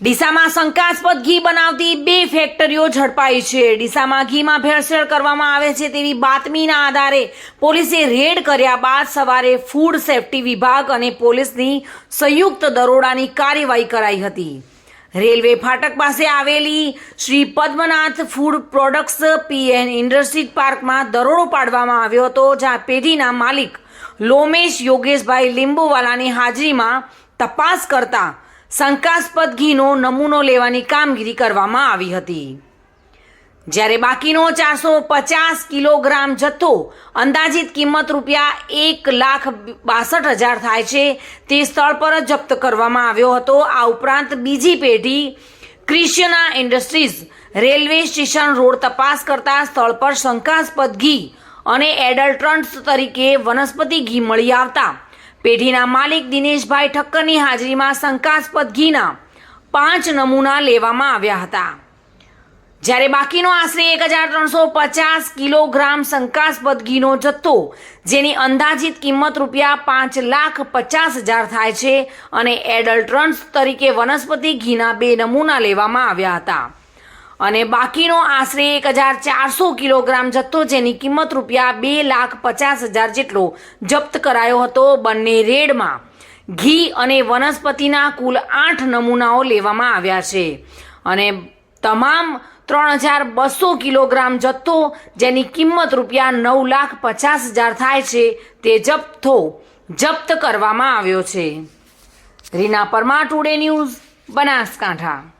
ડીસામાં શંકાસ્પદ ઘી બનાવતી બે ફેક્ટરીઓ ઝડપાઈ છે. ડીસામાં ઘીમાં ભેળસેળ કરવામાં આવે છે તેવી બાતમીના આધારે પોલીસે રેડ કર્યા બાદ સવારે ફૂડ સેફટી વિભાગ અને પોલીસની સંયુક્ત દરોડાની કાર્યવાહી કરાઈ હતી. રેલવે ફાટક પાસે આવેલી Shri Padmanath food products PN industries પાર્કમાં દરોડો પાડવામાં આવ્યો હતો, જ્યાં પેઢીના માલિક લોમેશ યોગેશભાઈ લીંબુવાલાની હાજરીમાં તપાસ કરતા શંકાસ્પદ ઘીનો નમૂનો લેવાની કામગીરી કરવામાં આવી હતી. જ્યારે બાકીનો ચારસો પચાસ કિલોગ્રામ જથ્થો અંદાજિત કિંમત રૂપિયા એક લાખ બાસઠ હજાર થાય છે તે સ્થળ પર જ જપ્ત કરવામાં આવ્યો હતો. આ ઉપરાંત બીજી પેઢી Krishna industries railway station road તપાસ કરતા સ્થળ પર શંકાસ્પદ ઘી અને એડલ્ટ્રન્ટ્સ તરીકે વનસ્પતિ ઘી મળી આવતા પેઢીના માલિક દિનેશભાઈ ઠક્કરની હાજરીમાં શંકાસ્પદ ઘીના પાંચ નમૂના લેવામાં આવ્યા હતા. જ્યારે બાકીનો આશરે એક હજાર ત્રણસો પચાસ કિલોગ્રામ શંકાસ્પદ ઘીનો જથ્થો, જેની અંદાજિત કિંમત રૂપિયા પાંચ લાખ પચાસ હજાર થાય છે અને એડલ્ટ્રન્સ તરીકે વનસ્પતિ ઘીના બે નમૂના લેવામાં આવ્યા હતા. અને બાકીનો આશરે એક હજાર ચારસો કિલોગ્રામ જથ્થો, જેની કિંમત રૂપિયા બે લાખ પચાસ હજાર જેટલો જપ્ત કરાયો હતો બંને રેડમાં. ઘી અને વનસ્પતિના કુલ આઠ નમૂનાઓ લેવામાં આવ્યા છે. અને તમામ ત્રણ હજાર બસો કિલોગ્રામ જથ્થો, જેની કિંમત રૂપિયા નવ લાખ પચાસ હજાર થાય છે, તે જપ્થો જપ્ત કરવામાં આવ્યો છે. Reena Parmar, today news, Banaskantha.